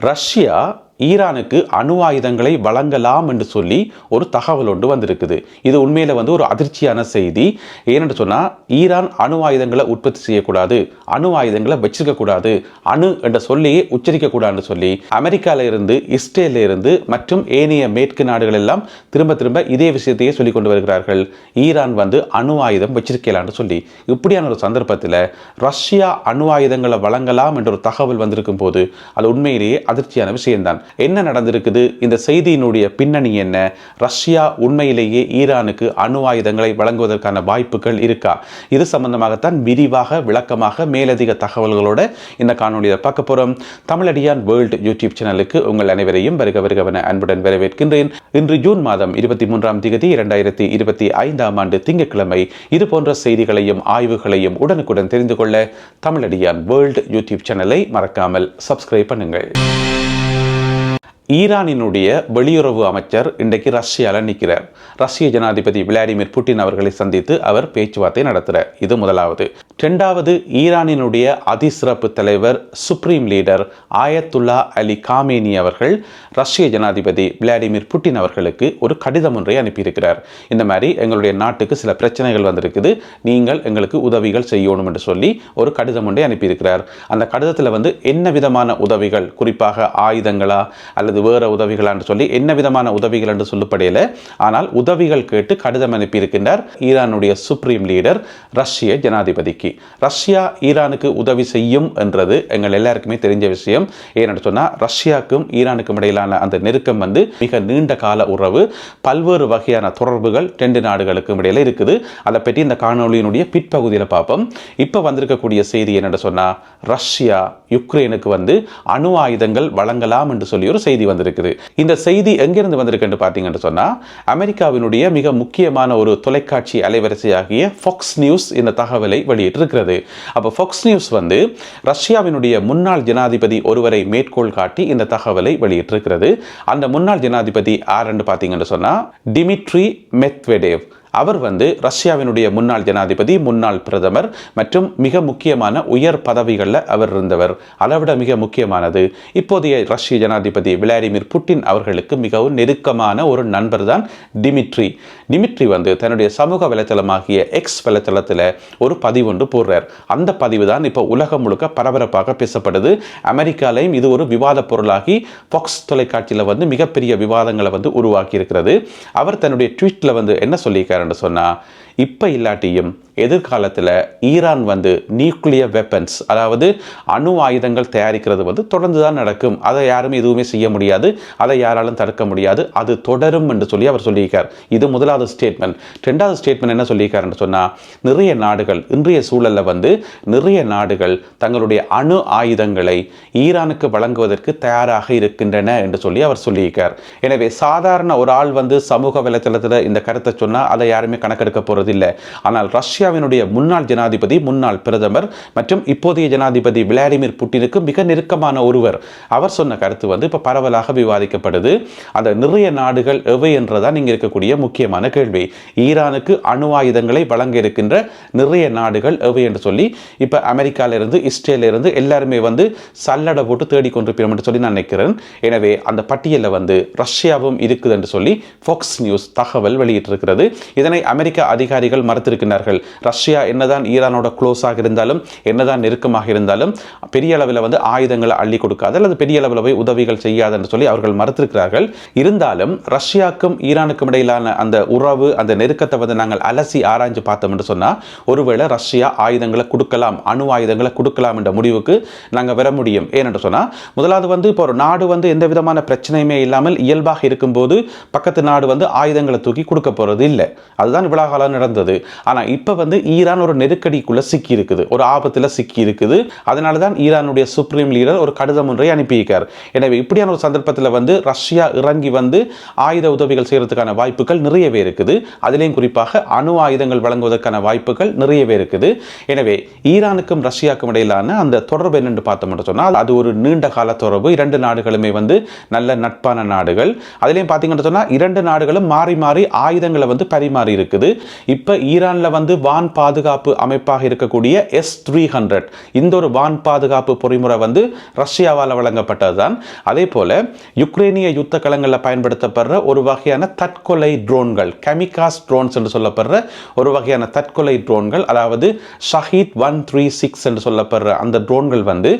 Russia ஈரானுக்கு அணு ஆயுதங்களை வழங்கலாம் என்று சொல்லி ஒரு தகவல் ஒன்று வந்திருக்குது. இது உண்மையில் வந்து ஒரு அதிர்ச்சியான செய்தி. ஏனென்று சொன்னால் ஈரான் அணு ஆயுதங்களை உற்பத்தி செய்யக்கூடாது அணு ஆயுதங்களை வச்சிருக்கக்கூடாது அணு என்ற சொல்லியே உச்சரிக்கக்கூடாதுன்னு சொல்லி அமெரிக்காவில் இருந்து இஸ்ரேலில் இருந்து மற்றும் ஏனைய மேற்கு நாடுகள் எல்லாம் திரும்ப திரும்ப இதே விஷயத்தையே சொல்லி கொண்டு வருகிறார்கள். ஈரான் வந்து அணு ஆயுதம் வச்சிருக்கலான்னு சொல்லி. இப்படியான ஒரு சந்தர்ப்பத்தில் ரஷ்யா அணு ஆயுதங்களை வழங்கலாம் என்ற ஒரு தகவல் வந்திருக்கும் போது அது உண்மையிலேயே அதிர்ச்சியான விஷயம்தான். என்ன நடந்திருக்குது? இந்த செய்தியினுடைய பின்னணி என்ன? ரஷ்யா உண்மையிலேயே ஈரானுக்கு அணு ஆயுதங்களை வழங்குவதற்கான வாய்ப்புகள் இருக்கா? இது சம்பந்தமாகத்தான் விரிவாக விளக்கமாக மேலதிக தகவல்களோட இந்த காணொலியை பார்க்க போறோம். தமிழடியான் வேர்ல்டு யூடியூப் சேனலுக்கு உங்கள் அனைவரையும் வருக வருகவன அன்புடன் வரவேற்கின்றேன். இன்று ஜூன் மாதம் இருபத்தி மூன்றாம் தேதி இரண்டாயிரத்தி இருபத்தி ஐந்தாம் ஆண்டு திங்கட்கிழமை. இது போன்ற செய்திகளையும் ஆய்வுகளையும் உடனுக்குடன் தெரிந்து கொள்ள தமிழடியான் வேர்ல்டு யூடியூப் சேனலை மறக்காமல் சப்ஸ்கிரைப் பண்ணுங்கள். ஈரானினுடைய வெளியுறவு அமைச்சர் இன்றைக்கு ரஷ்யாவில் நிற்கிறார் ரஷ்ய ஜனாதிபதி விளாடிமிர் புட்டின் அவர்களை சந்தித்து அவர் பேச்சுவார்த்தை நடத்துகிறார் இது முதலாவது. ரெண்டாவது ஈரானினுடைய அதிசிறப்பு தலைவர் supreme leader Ayatollah Ali Khamenei அவர்கள் ரஷ்ய ஜனாதிபதி விளாடிமிர் புட்டின் அவர்களுக்கு ஒரு கடிதம் ஒன்றை அனுப்பியிருக்கிறார். இந்த மாதிரி எங்களுடைய நாட்டுக்கு சில பிரச்சனைகள் வந்திருக்குது. நீங்கள் எங்களுக்கு உதவிகள் செய்யணும் என்று சொல்லி ஒரு கடிதம் ஒன்றை அனுப்பியிருக்கிறார். அந்த கடிதத்தில் வந்து என்ன விதமான உதவிகள்? குறிப்பாக ஆயுதங்களா அல்லது அல்லது வேறு உதவிகளான்னு சொல்லி என்ன விதமான உதவிகள் என்று சொல்லப்படையில ஆனால் உதவிகள் கேட்டு கடிதம் அனுப்பியிருக்கின்றார் ஈரானுடைய சுப்ரீம் லீடர் ரஷ்ய ஜனாதிபதிக்கு. ரஷ்யா ஈரானுக்கு உதவி செய்யும் என்றது எங்கள் எல்லாருக்குமே தெரிஞ்ச விஷயம். ஏன்னு சொன்னால் ரஷ்யாவுக்கும் ஈரானுக்கும் இடையிலான அந்த நெருக்கம் வந்து மிக நீண்ட கால உறவு பல்வேறு வகையான தொடர்புகள் ரெண்டு நாடுகளுக்கும் இடையில இருக்குது. அதை பற்றி இந்த காணொலியினுடைய பிற்பகுதியில் பார்ப்போம். இப்போ வந்திருக்கக்கூடிய செய்தி என்னென்னு சொன்னால் ரஷ்யா யுக்ரைனுக்கு வந்து அணு ஆயுதங்கள் வழங்கலாம் என்று சொல்லி ஒரு செய்தி வந்திருக்குது. இந்த செய்தி எங்கிருந்து வந்திருக்குன்னு பார்த்தீங்கன்னு சொன்னால் அமெரிக்காவினுடைய மிக முக்கியமான ஒரு தொலைக்காட்சி அலைவரிசையாகிய ஃபாக்ஸ் நியூஸ் இந்த தகவலை வெளியிட்டிருக்கிறது. அப்போ ஃபாக்ஸ் நியூஸ் வந்து ரஷ்யாவினுடைய முன்னாள் ஜனாதிபதி ஒருவரை மேற்கோள் காட்டி இந்த தகவலை வெளியிட்டிருக்கிறது. அந்த முன்னாள் ஜனாதிபதி யாருன்னு பார்த்தீங்கன்னு சொன்னால் டிமிட்ரி மெத்வெடேவ். அவர் வந்து ரஷ்யாவினுடைய முன்னாள் ஜனாதிபதி முன்னாள் பிரதமர் மற்றும் மிக முக்கியமான உயர் பதவிகளில் அவர் இருந்தவர். அளவிட மிக முக்கியமானது இப்போதைய ரஷ்ய ஜனாதிபதி விளாடிமிர் புட்டின் அவர்களுக்கு மிகவும் நெருக்கமான ஒரு நண்பர் தான் டிமிட்ரி. டிமிட்ரி வந்து தன்னுடைய சமூக வலைத்தளமாகிய எக்ஸ் வலைத்தளத்தில் ஒரு பதிவு ஒன்று போடுறார். அந்த பதிவு தான் இப்போ உலகம் முழுக்க பரபரப்பாக பேசப்படுது. அமெரிக்காலையும் இது ஒரு விவாத பொருளாகி ஃபாக்ஸ் தொலைக்காட்சியில் வந்து மிகப்பெரிய விவாதங்களை வந்து உருவாக்கி இருக்கிறது அவர் தன்னுடைய ட்வீட்டில் வந்து என்ன சொல்லியிருக்காரு என்று சொன்னால் இப்போ இல்லாட்டியும் எதிர்காலத்தில் ஈரான் வந்து நியூக்ளியர் வெப்பன்ஸ் அதாவது அணு ஆயுதங்கள் தயாரிக்கிறது வந்து தொடர்ந்து தான் நடக்கும். அதை யாரும் எதுவுமே செய்ய முடியாது. அதை யாராலும் தடுக்க முடியாது. அது தொடரும் என்று சொல்லி அவர் சொல்லியிருக்கார். இது முதலாவது ஸ்டேட்மெண்ட் ரெண்டாவது ஸ்டேட்மெண்ட் என்ன சொல்லியிருக்காருன்னு சொன்னால் நிறைய நாடுகள் இன்றைய சூழலில் வந்து நிறைய நாடுகள் தங்களுடைய அணு ஆயுதங்களை ஈரானுக்கு வழங்குவதற்கு தயாராக இருக்கின்றன என்று சொல்லி அவர் சொல்லியிருக்கார். எனவே சாதாரண ஒரு ஆள் வந்து சமூக வலைத்தளத்தில் இந்த கருத்தை சொன்னால் அதை யாருமே கணக்கெடுக்க போகிறதில்லை ஆனால் ரஷ்யாவினுடைய முன்னாள் ஜனாதிபதி முன்னாள் பிரதமர் மற்றும் இப்போதைய ஜனாதிபதி விளாடிமிர் புட்டினுக்கு மிக நெருக்கமான ஒருவர். அவர் சொன்ன கருத்து வந்து இப்போ பரவலாக விவாதிக்கப்படுது. அந்த நிறைய நாடுகள் எவை என்றதான் இங்கே இருக்கக்கூடிய முக்கியமான கேள்வி. ஈரானுக்கு அணு ஆயுதங்களை வழங்க இருக்கின்ற நிறைய நாடுகள் எவை என்று சொல்லி இப்போ அமெரிக்காவிலிருந்து இஸ்ரேலிருந்து எல்லாருமே வந்து சல்லடை போட்டு தேடிக்கொண்டிருப்போம் என்று சொல்லி நான் நினைக்கிறேன். எனவே அந்த பட்டியலில் வந்து ரஷ்யாவும் இருக்குது என்று சொல்லி ஃபோக்ஸ் நியூஸ் தகவல் வெளியிட்டிருக்கிறது. இதனை அமெரிக்க அதிகாரிகள் மறுத்திருக்கிறார்கள் ரஷ்யா என்னதான் ஈரானோட க்ளோஸாக இருந்தாலும் என்னதான் நெருக்கமாக இருந்தாலும் பெரிய அளவில் வந்து ஆயுதங்களை அள்ளி கொடுக்காது அல்லது பெரிய அளவில் போய் உதவிகள் செய்யாது என்று சொல்லி அவர்கள் மறுத்திருக்கிறார்கள். இருந்தாலும் ரஷ்யாவுக்கும் ஈரானுக்கும் இடையிலான அந்த உறவு அந்த நெருக்கத்தை வந்து நாங்கள் அலசி ஆராய்ஞ்சு பார்த்தோம் என்று சொன்னால் ஒருவேளை ரஷ்யா ஆயுதங்களை கொடுக்கலாம் அணு ஆயுதங்களை கொடுக்கலாம் என்ற முடிவுக்கு நாங்கள் வர முடியும். ஏனென்று சொன்னால் முதலாவது வந்து இப்போ ஒரு நாடு வந்து எந்த விதமான பிரச்சனையுமே இல்லாமல் இயல்பாக இருக்கும்போது பக்கத்து நாடு வந்து ஆயுதங்களை தூக்கி கொடுக்க போகிறது இல்லை. அதுதான் இவ்வளோ காலம் நடந்தது. ஆனால் இப்போ வந்து ஈரான் ஒரு நெருக்கடிக்குள்ளே சிக்கி இருக்குது ஒரு ஆபத்தில் சிக்கி இருக்குது அதனால தான் ஈரானுடைய சுப்ரீம் லீடர் ஒரு கடிதம் ஒன்றை அனுப்பியிருக்கார். எனவே இப்படியான ஒரு சந்தர்ப்பத்தில் வந்து ரஷ்யா இறங்கி வந்து ஆயுத உதவிகள் செய்கிறதுக்கான வாய்ப்புகள் நிறையவே இருக்குது. அதிலேயும் குறிப்பாக அணு ஆயுதங்கள் வழங்குவதற்கான வாய்ப்புகள் நிறையவே இருக்குது. எனவே ஈரானுக்கும் ரஷ்யாவுக்கும் இடையிலான அந்த தொடர்பு என்னென்று பார்த்தோம்னு சொன்னால் அது ஒரு நீண்ட கால தொடர்பு. இரண்டு நாடுகளுமே வந்து நல்ல நட்பான நாடுகள். அதிலேயும் பார்த்தீங்கன்னு சொன்னால் இரண்டு நாடுகளும் மாறி மாறி ஆயுதங்களை வந்து பரிமாறி இருக்குது இப்போ ஈரானில் வந்து வான் பாதுகாப்பு அமைப்பாக இருக்கக்கூடிய எஸ் த்ரீ ஹண்ட்ரட் இந்த ஒரு வான் பாதுகாப்பு பொறிமுறை வந்து ரஷ்யாவால் வழங்கப்பட்டது தான் அதே போல் யுக்ரைனிய யுத்த களங்களில் பயன்படுத்தப்படுற ஒரு வகையான தற்கொலை ட்ரோன்கள் கெமிகாஸ் ட்ரோன்ஸ் என்று சொல்லப்படுற ஒரு வகையான தற்கொலை ட்ரோன்கள் அதாவது ஷஹீத் ஒன் த்ரீ சிக்ஸ் என்று சொல்லப்படுற அந்த ட்ரோன்கள் வந்து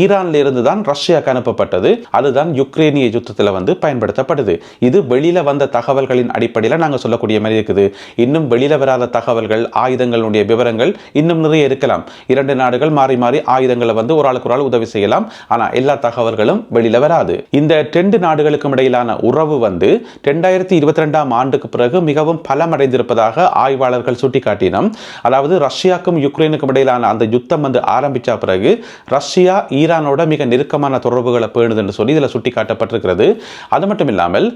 ஈரானில் இருந்து தான் ரஷ்யாவுக்கு அனுப்பப்பட்டது. அதுதான் யுக்ரைனிய யுத்தத்தில் வந்து பயன்படுத்தப்படுது. இது வெளியில் வந்த தகவல்களின் அடிப்படையில் நாங்கள் சொல்லக்கூடிய மாதிரி இருக்குது. இன்னும் வெளியில் வராத தகவல்கள் ஆயுதங்களுடைய விவரங்கள் இன்னும் நிறைய இருக்கலாம். இரண்டு நாடுகள் மாறி மாறி ஆயுதங்களை வந்து ஒரு ஆளுக்கு ஒரு ஆள் உதவி செய்யலாம். ஆனால் எல்லா தகவல்களும் வெளியில வராது. இந்த ரெண்டு நாடுகளுக்கும் இடையிலான உறவு வந்து ரெண்டாயிரத்தி இருபத்தி ரெண்டாம் ஆண்டுக்கு பிறகு மிகவும் பலமடைந்திருப்பதாக ஆய்வாளர்கள் சுட்டிக்காட்டினோம். அதாவது ரஷ்யாவுக்கும் யுக்ரைனுக்கும் இடையிலான அந்த யுத்தம் வந்து ஆரம்பித்த பிறகு ரஷ்யா ஈரானோட மிக நெருக்கமான தொடர்புகளை பேணுதுன்னு சொல்லி இதில் சுட்டிக்காட்டப்பட்டிருக்கிறது. அது மட்டும் இல்லாமல்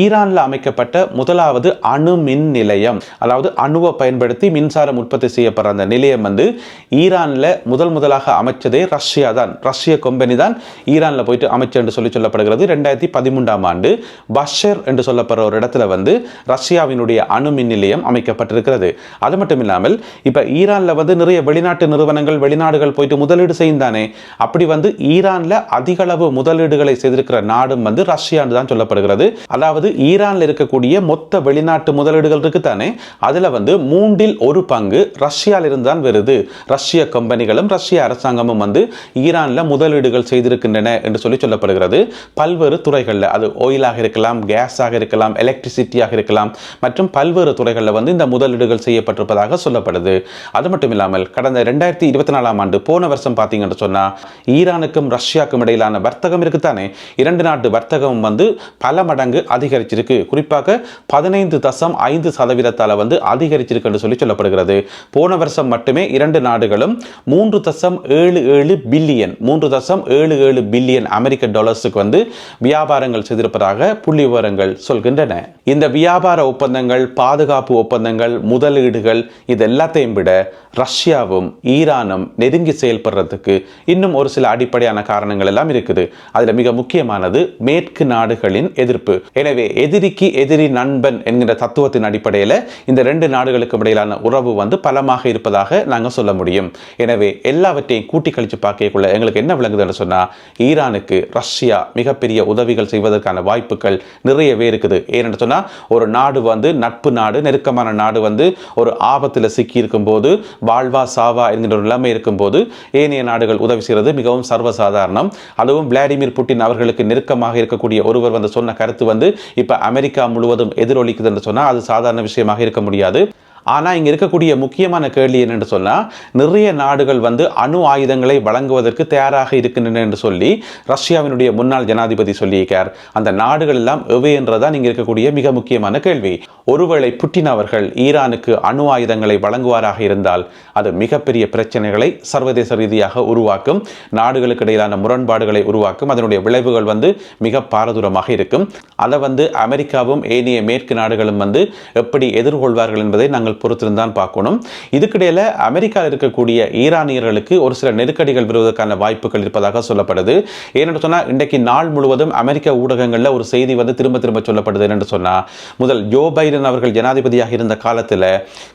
ஈரானில் அமைக்கப்பட்ட முதலாவது அணு மின் நிலையம் அதாவது அணுவை பயன்படுத்தி மின்சாரம் உற்பத்தி செய்யப்படுற அந்த நிலையம் வந்து ஈரானில் முதல் முதலாக அமைச்சதே ரஷ்யா தான். ரஷ்ய கம்பெனி தான் ஈரானில் போயிட்டு அமைச்சு என்று சொல்லி சொல்லப்படுகிறது. ரெண்டாயிரத்தி பதிமூன்றாம் ஆண்டு பஷர் என்று சொல்லப்படுற ஒரு இடத்துல வந்து ரஷ்யாவினுடைய அணு மின் நிலையம் அமைக்கப்பட்டிருக்கிறது. அது மட்டும் இல்லாமல் இப்போ ஈரானில் வந்து நிறைய வெளிநாட்டு நிறுவனங்கள் வெளிநாடுகள் போயிட்டு முதலீடு செய்தானே அப்படி வந்து ஈரானில் அதிகளவு முதலீடுகளை செய்திருக்கிற நாடும் வந்து ரஷ்யான்னு தான் சொல்லப்படுகிறது. அதாவது அதாவது ஈரானில் இருக்கக்கூடிய மொத்த வெளிநாட்டு முதலீடுகள் இருக்குத்தானே அதில் வந்து மூன்றில் ஒரு பங்கு ரஷ்யாவிலிருந்து தான் வருது. ரஷ்ய கம்பெனிகளும் ரஷ்ய அரசாங்கமும் வந்து ஈரானில் முதலீடுகள் செய்திருக்கின்றன என்று சொல்லி சொல்லப்படுகிறது. பல்வேறு துறைகளில் அது ஆயிலாக இருக்கலாம் கேஸாக இருக்கலாம் எலக்ட்ரிசிட்டியாக இருக்கலாம் மற்றும் பல்வேறு துறைகளில் வந்து இந்த முதலீடுகள் செய்யப்பட்டிருப்பதாக சொல்லப்படுது. அது மட்டும் இல்லாமல் கடந்த ரெண்டாயிரத்தி இருபத்தி நாலாம் ஆண்டு போன வருஷம் பார்த்தீங்கன்னு சொன்னால் ஈரானுக்கும் ரஷ்யாவுக்கும் இடையிலான வர்த்தகம் இருக்குத்தானே இரண்டு நாட்டு வர்த்தகம் வந்து பல மடங்கு அதிக அதிகரிச்சிருக்கு. குறிப்பாக பதினைந்து தசம் ஐந்து சதவீதத்தால் வந்து அதிகரிச்சிருக்கு என்று சொல்லி சொல்லப்படுகிறது. போன வருஷம் மட்டுமே இரண்டு நாடுகளும் மூன்று தசம் ஏழு ஏழு பில்லியன் மூன்று தசம் ஏழு ஏழு பில்லியன் அமெரிக்க டாலர்ஸுக்கு வந்து வியாபாரங்கள் செய்திருப்பதாக புள்ளி விவரங்கள் சொல்கின்றன. இந்த வியாபார ஒப்பந்தங்கள் பாதுகாப்பு ஒப்பந்தங்கள் முதலீடுகள் இது எல்லாத்தையும் விட ரஷ்யாவும் ஈரானும் நெருங்கி செயல்படுறதுக்கு இன்னும் ஒரு சில அடிப்படையான காரணங்கள் எல்லாம் இருக்குது. அதில் மிக முக்கியமானது மேற்கு நாடுகளின் எதிர்ப்பு. எனவே எதிரிக்கு எதிரி நண்பன் என்கிற தத்துவத்தின் அடிப்படையில் இந்த ரெண்டு நாடுகளுக்கும் இடையிலான உறவு வந்து பலமாக இருப்பதாக நாங்கள் சொல்ல முடியும். எனவே எல்லாவற்றையும் கூட்டி கழித்து பார்க்கக்குள்ள எங்களுக்கு என்ன விளங்குதுன்னு சொன்னால் ஈரானுக்கு ரஷ்யா மிகப்பெரிய உதவிகள் செய்வதற்கான வாய்ப்புகள் நிறையவே இருக்குது. ஏன்னு சொன்னால் ஒரு நாடு வந்து நட்பு நாடு நெருக்கமான நாடு வந்து ஒரு ஆபத்தில் சிக்கி இருக்கும் போது வாழ்வா சாவா என்கிற ஒரு நிலைமை இருக்கும்போது ஏனைய நாடுகள் உதவி செய்கிறது மிகவும் சர்வசாதாரணம். அதுவும் விளாடிமிர் புட்டின் அவர்களுக்கு நெருக்கமாக இருக்கக்கூடிய ஒருவர் வந்து சொன்ன கருத்து வந்து இப்போ அமெரிக்கா முழுவதும் எதிரொலிக்குது என்று சொன்னால் அது சாதாரண விஷயமாக இருக்க முடியாது. ஆனால் இங்கே இருக்கக்கூடிய முக்கியமான கேள்வி என்னென்று சொன்னால் நிறைய நாடுகள் வந்து அணு ஆயுதங்களை வழங்குவதற்கு தயாராக இருக்கின்றன என்று சொல்லி ரஷ்யாவினுடைய முன்னாள் ஜனாதிபதி சொல்லியிருக்கார். அந்த நாடுகள் எல்லாம் எவை என்றதான் இங்கே இருக்கக்கூடிய மிக முக்கியமான கேள்வி. ஒருவேளை புட்டின் அவர்கள் ஈரானுக்கு அணு ஆயுதங்களை வழங்குவாராக இருந்தால் அது மிகப்பெரிய பிரச்சனைகளை சர்வதேச ரீதியாக உருவாக்கும் நாடுகளுக்கு இடையிலான முரண்பாடுகளை உருவாக்கும் அதனுடைய விளைவுகள் வந்து மிக பாரதூரமாக இருக்கும். அதை வந்து அமெரிக்காவும் ஏனைய மேற்கு நாடுகளும் வந்து எப்படி எதிர்கொள்வார்கள் என்பதை நாங்கள் நாங்கள் பொறுத்திருந்தான் பார்க்கணும். இதுக்கிடையில் அமெரிக்காவில் இருக்கக்கூடிய ஈரானியர்களுக்கு ஒரு சில நெருக்கடிகள் வருவதற்கான வாய்ப்புகள் இருப்பதாக சொல்லப்படுது. ஏனென்று சொன்னால் இன்றைக்கு நாள் முழுவதும் அமெரிக்க ஊடகங்களில் ஒரு செய்தி வந்து திரும்ப திரும்ப சொல்லப்படுது என்று சொன்னால் முதல் ஜோ பைடன் அவர்கள் ஜனாதிபதியாக இருந்த காலத்தில்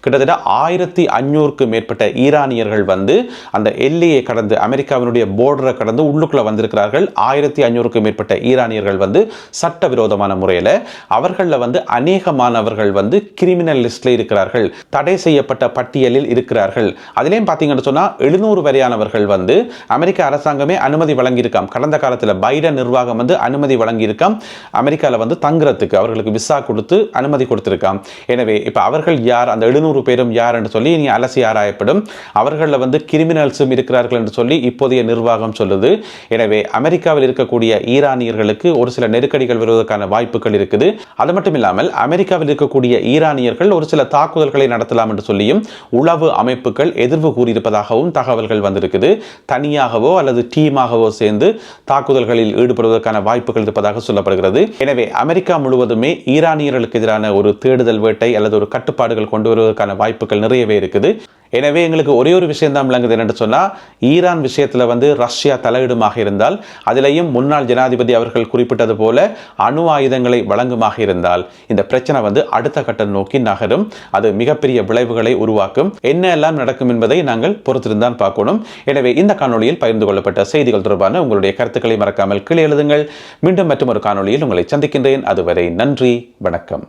கிட்டத்தட்ட ஆயிரத்தி அஞ்சூறுக்கு மேற்பட்ட ஈரானியர்கள் வந்து அந்த எல்லையை கடந்து அமெரிக்காவினுடைய போர்டரை கடந்து உள்ளுக்குள்ள வந்திருக்கிறார்கள். ஆயிரத்தி அஞ்சூறுக்கு மேற்பட்ட ஈரானியர்கள் வந்து சட்டவிரோதமான முறையில் அவர்களில் வந்து அநேகமானவர்கள் வந்து கிரிமினல் லிஸ்டில் இருக்கிறார்கள். தடை செய்யப்பட்ட பட்டியலில் இருக்கிறார்கள். அதிலேயும் பார்த்தீங்கன்னு சொன்னால் எழுநூறு வரையானவர்கள் வந்து அமெரிக்க அரசாங்கமே அனுமதி வழங்கியிருக்காம். கடந்த காலத்தில் பைடன் நிர்வாகம் வந்து அனுமதி வழங்கியிருக்காம். அமெரிக்காவில் வந்து தங்குறதுக்கு அவர்களுக்கு விசா கொடுத்து அனுமதி கொடுத்துருக்காம். எனவே இப்போ அவர்கள் யார் அந்த எழுநூறு பேரும் யார் என்று சொல்லி இனி அலசி ஆராயப்படும். அவர்களில் வந்து கிரிமினல்ஸும் இருக்கிறார்கள் என்று சொல்லி இப்போதைய நிர்வாகம் சொல்லுது. எனவே அமெரிக்காவில் இருக்கக்கூடிய ஈரானியர்களுக்கு ஒரு சில நெருக்கடிகள் வருவதற்கான வாய்ப்புகள் இருக்குது. அது மட்டும் இல்லாமல் அமெரிக்காவில் இருக்கக்கூடிய ஈரானியர்கள் ஒரு சில தாக்குதல்கள் தாக்குதல்களை நடத்தலாம் என்று சொல்லியும் உளவு அமைப்புகள் எதிர்வு கூறியிருப்பதாகவும் தகவல்கள் வந்திருக்குது. தனியாகவோ அல்லது டீமாகவோ சேர்ந்து தாக்குதல்களில் ஈடுபடுவதற்கான வாய்ப்புகள் இருப்பதாக சொல்லப்படுகிறது. எனவே அமெரிக்கா முழுவதுமே ஈரானியர்களுக்கு எதிரான ஒரு தேடுதல் வேட்டை அல்லது ஒரு கட்டுப்பாடுகள் கொண்டு வருவதற்கான வாய்ப்புகள் நிறையவே இருக்குது. எனவே எங்களுக்கு ஒரே ஒரு விஷயம் தான் விளங்குது என்னென்னு சொன்னால் ஈரான் விஷயத்தில் வந்து ரஷ்யா தலையிடுமாக இருந்தால் அதிலேயும் முன்னாள் ஜனாதிபதி அவர்கள் குறிப்பிட்டது போல அணு ஆயுதங்களை வழங்குமாக இருந்தால் இந்த பிரச்சனை வந்து அடுத்த கட்டம் நோக்கி நகரும். அது மிகப்பெரிய விளைவுகளை உருவாக்கும். என்ன எல்லாம் நடக்கும் என்பதை நாங்கள் பொறுத்திருந்தான் பார்க்கணும். எனவே இந்த காணொலியில் பகிர்ந்து கொள்ளப்பட்ட செய்திகள் தொடர்பான உங்களுடைய கருத்துக்களை மறக்காமல் கீழே எழுதுங்கள். மீண்டும் மற்றும் ஒரு காணொலியில் உங்களை சந்திக்கின்றேன். அதுவரை நன்றி வணக்கம்.